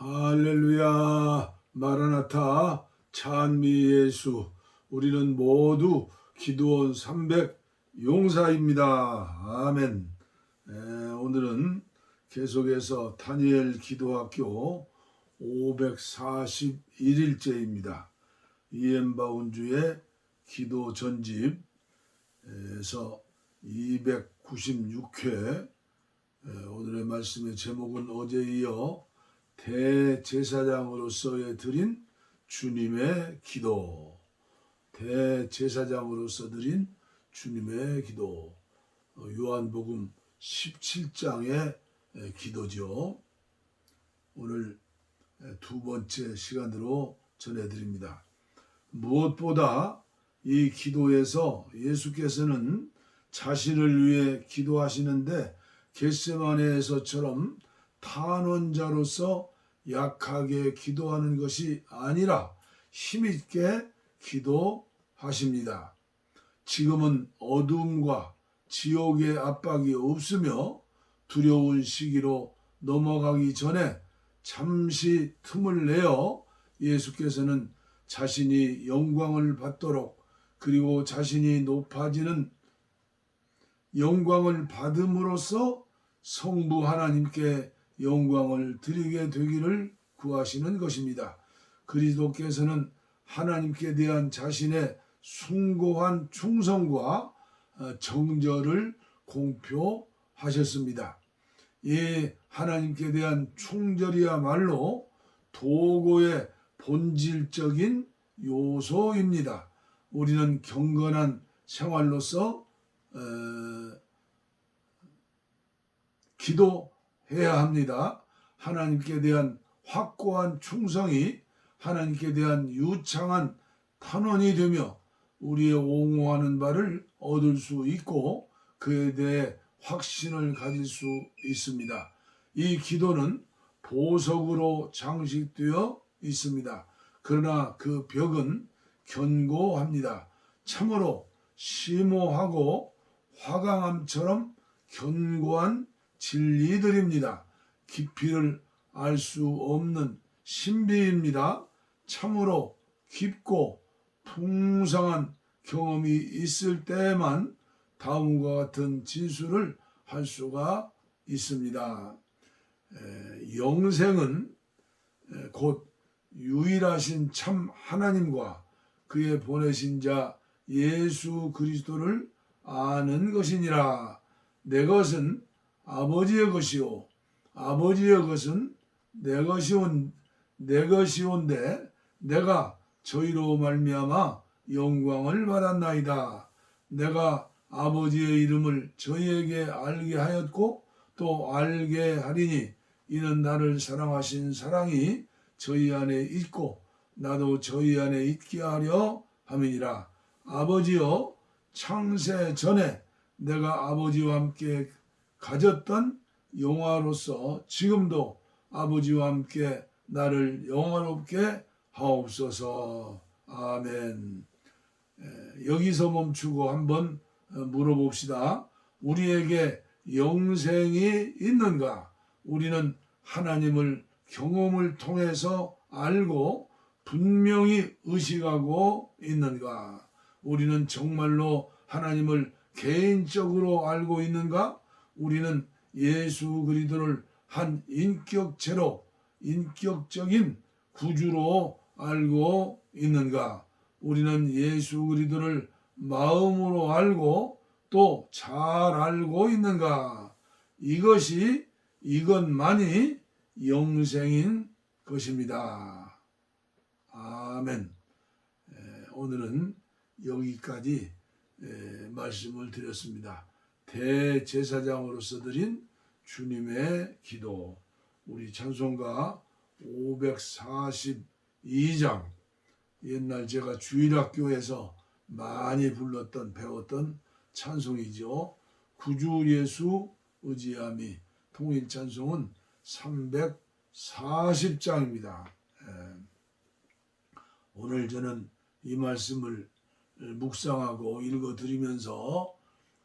할렐루야 마라나타 찬미 예수 우리는 모두 기도원 300 용사입니다. 아멘. 에, 오늘은 계속해서 다니엘 기도학교 541일째입니다. 이엠바운주의 기도 전집에서 296회 오늘의 말씀의 제목은 어제 이어 대제사장으로서의 드린 주님의 기도. 대제사장으로서 드린 주님의 기도. 어, 요한복음 17장의 기도죠. 오늘 두 번째 시간으로 전해드립니다. 무엇보다 이 기도에서 예수께서는 자신을 위해 기도하시는데 겟세마네에서처럼 탄원자로서 약하게 기도하는 것이 아니라 힘있게 기도하십니다. 지금은 어둠과 지옥의 압박이 없으며 두려운 시기로 넘어가기 전에 잠시 틈을 내어 예수께서는 자신이 영광을 받도록 그리고 자신이 높아지는 영광을 받음으로써 성부 하나님께 영광을 드리게 되기를 구하시는 것입니다. 그리스도께서는 하나님께 대한 자신의 숭고한 충성과 어, 정절을 공표하셨습니다. 이 하나님께 대한 충절이야말로 도고의 본질적인 요소입니다. 우리는 경건한 생활로서 어, 기도 해야 합니다. 하나님께 대한 확고한 충성이 하나님께 대한 유창한 탄원이 되며 우리의 옹호하는 바를 얻을 수 있고 그에 대해 확신을 가질 수 있습니다. 이 기도는 보석으로 장식되어 있습니다. 그러나 그 벽은 견고합니다. 참으로 심오하고 화강암처럼 견고한 진리들입니다. 깊이를 알 수 없는 신비입니다. 참으로 깊고 풍성한 경험이 있을 때만 다음과 같은 진술을 할 수가 있습니다. 에, 영생은 에, 곧 유일하신 참 하나님과 그의 보내신 자 예수 그리스도를 아는 것이니라. 내 것은 아버지의 것이요 아버지의 것은 내 것이온 내 것이온데 내가 저희로 말미암아 영광을 받았나이다. 내가 아버지의 이름을 저희에게 알게 하였고 또 알게 하리니 이는 나를 사랑하신 사랑이 저희 안에 있고 나도 저희 안에 있게 하려 함이니라. 아버지여 창세 전에 내가 아버지와 함께 가졌던 영화로서 지금도 아버지와 함께 나를 영화롭게 하옵소서. 아멘. 에, 여기서 멈추고 한번 어, 물어봅시다. 우리에게 영생이 있는가? 우리는 하나님을 경험을 통해서 알고 분명히 의식하고 있는가? 우리는 정말로 하나님을 개인적으로 알고 있는가? 우리는 예수 그리스도를 한 인격체로 인격적인 구주로 알고 있는가? 우리는 예수 그리스도를 마음으로 알고 또 잘 알고 있는가? 이것이 이것만이 영생인 것입니다. 아멘. 에, 오늘은 여기까지 에, 말씀을 드렸습니다. 대제사장으로서 드린 주님의 기도. 우리 찬송가 542장 옛날 제가 주일학교에서 많이 불렀던 배웠던 찬송이죠. 구주 예수 의지함이 통일 찬송은 340장입니다. 오늘 저는 이 말씀을 묵상하고 읽어 드리면서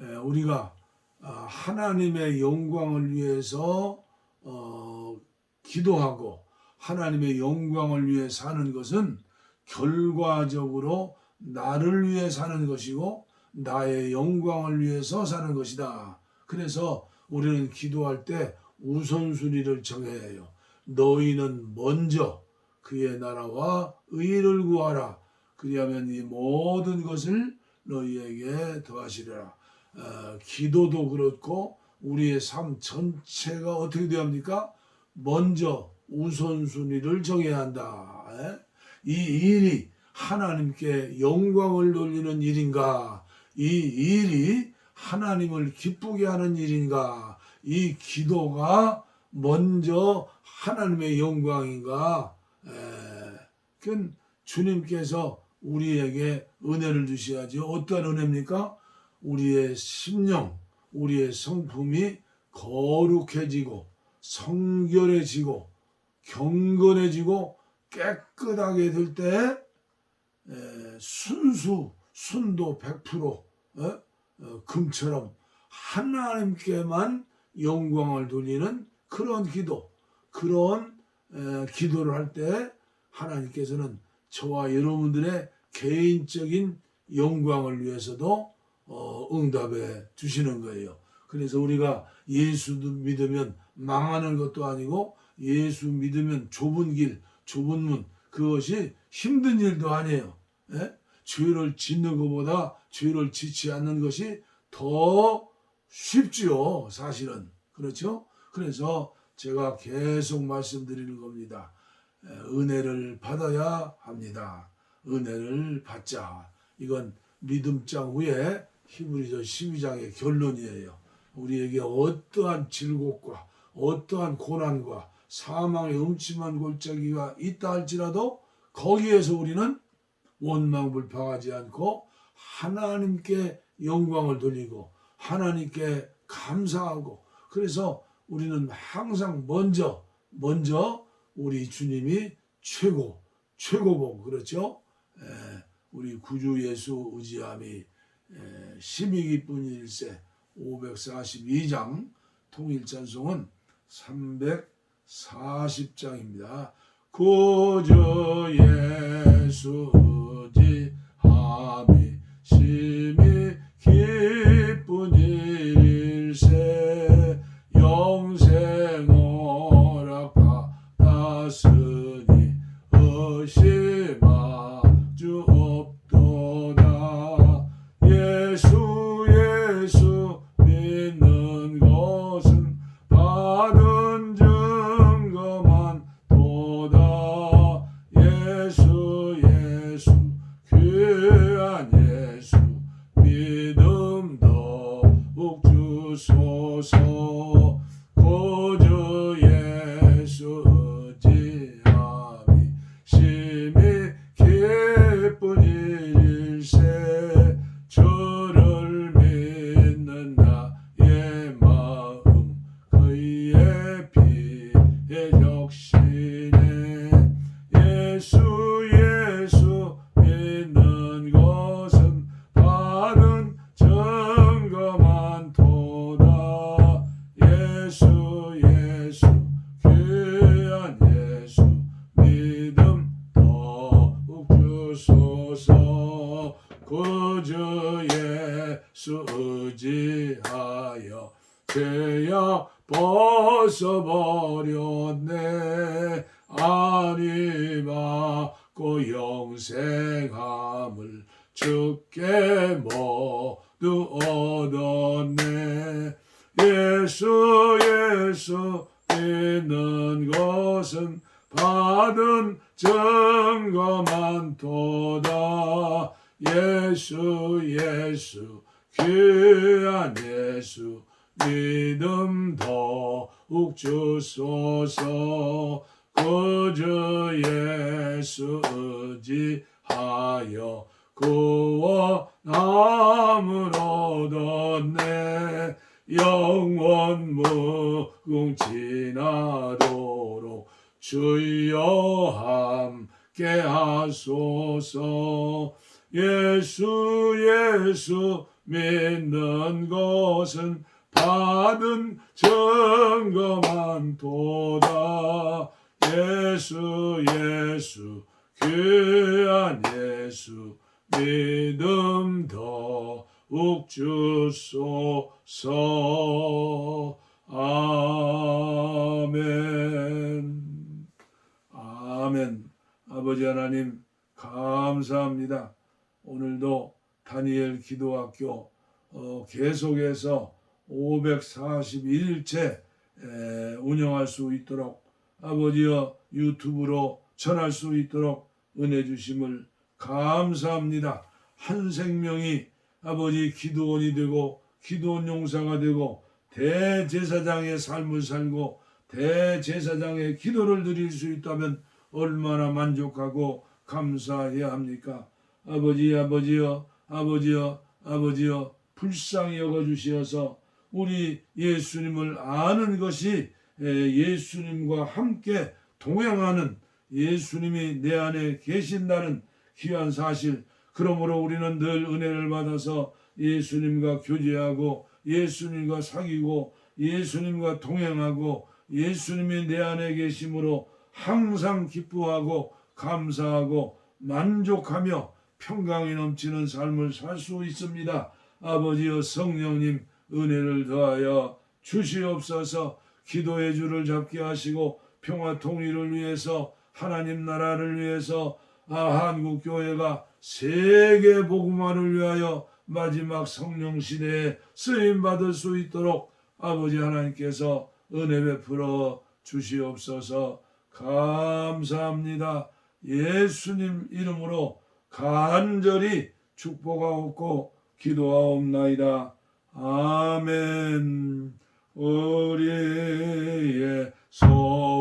우리가 아, 하나님의 영광을 위해서 어, 기도하고 하나님의 영광을 위해 사는 것은 결과적으로 나를 위해 사는 것이고 나의 영광을 위해서 사는 것이다. 그래서 우리는 기도할 때 우선순위를 정해야 해요. 너희는 먼저 그의 나라와 의를 구하라. 그리하면 이 모든 것을 너희에게 더하시리라. 어, 기도도 그렇고 우리의 삶 전체가 어떻게 되어 합니까? 먼저 우선순위를 정해야 한다. 예? 이 일이 하나님께 영광을 돌리는 일인가? 이 일이 하나님을 기쁘게 하는 일인가? 이 기도가 먼저 하나님의 영광인가? 에, 그건 주님께서 우리에게 은혜를 주셔야지. 어떠한 은혜입니까? 우리의 심령, 우리의 성품이 거룩해지고 성결해지고 경건해지고 깨끗하게 될 때 순수 순도 100% 어? 어, 금처럼 하나님께만 영광을 돌리는 그런 기도 그런 에, 기도를 할 때 하나님께서는 저와 여러분들의 개인적인 영광을 위해서도 어, 응답해 주시는 거예요. 그래서 우리가 예수 믿으면 망하는 것도 아니고 예수 믿으면 좁은 길, 좁은 문 그것이 힘든 일도 아니에요. 예? 죄를 짓는 것보다 죄를 짓지 않는 것이 더 쉽지요, 사실은. 그렇죠? 그래서 제가 계속 말씀드리는 겁니다. 에, 은혜를 받아야 합니다. 은혜를 받자. 이건 믿음장 후에 히브리서 12장의 결론이에요. 우리에게 어떠한 질곡과 어떠한 고난과 사망의 음침한 골짜기가 있다 할지라도 거기에서 우리는 원망 불평하지 않고 하나님께 영광을 돌리고 하나님께 감사하고 그래서 우리는 항상 먼저 먼저 우리 주님이 최고 최고봉 그렇죠? 에, 우리 구주 예수 의지함이 12기뿐 일세 542장 통일찬송은 340장입니다. 구주 예수 의지함이 심 구주 예수 의지하여 죄악 벗어버렸네. 아니 받고 영생함을 주께 모두 얻었네. 예수 예수 믿는 것은 받은 증거만 도다 예수 예수 귀한 예수 믿음 더욱 주소서. 구주 예수 의지하여 구원함을 얻었네. 영원 무궁지나도록 주여 함께 하소서 예수 예수 믿는 것은 받은 증거만 도다. 예수 예수 귀한 예수 믿음 더욱 주소서. 아멘. 아멘. 아버지 하나님 감사합니다 오늘도 다니엘 기도학교 어, 계속해서 541일째 운영할 수 있도록 아버지여 유튜브로 전할 수 있도록 은혜 주심을 감사합니다. 한 생명이 아버지 기도원이 되고 기도원 용사가 되고 대제사장의 삶을 살고 대제사장의 기도를 드릴 수 있다면 얼마나 만족하고 감사해야 합니까? 아버지 아버지여 아버지여 아버지여 불쌍히 여겨 주시어서 우리 예수님을 아는 것이 에, 예수님과 함께 동행하는 예수님이 내 안에 계신다는 귀한 사실. 그러므로 우리는 늘 은혜를 받아서 예수님과 교제하고 예수님과 사귀고 예수님과 동행하고 예수님이 내 안에 계심으로 항상 기뻐하고 감사하고 만족하며 평강이 넘치는 삶을 살 수 있습니다. 아버지여 성령님 은혜를 더하여 주시옵소서 기도의 줄을 잡게 하시고 평화 통일을 위해서 하나님 나라를 위해서 아 한국 교회가 세계 복음화를 위하여 마지막 성령 시대에 쓰임 받을 수 있도록 아버지 하나님께서 은혜 베풀어 주시옵소서 감사합니다. 예수님 이름으로 간절히 축복하옵고 기도하옵나이다. 아멘. 우리의 소원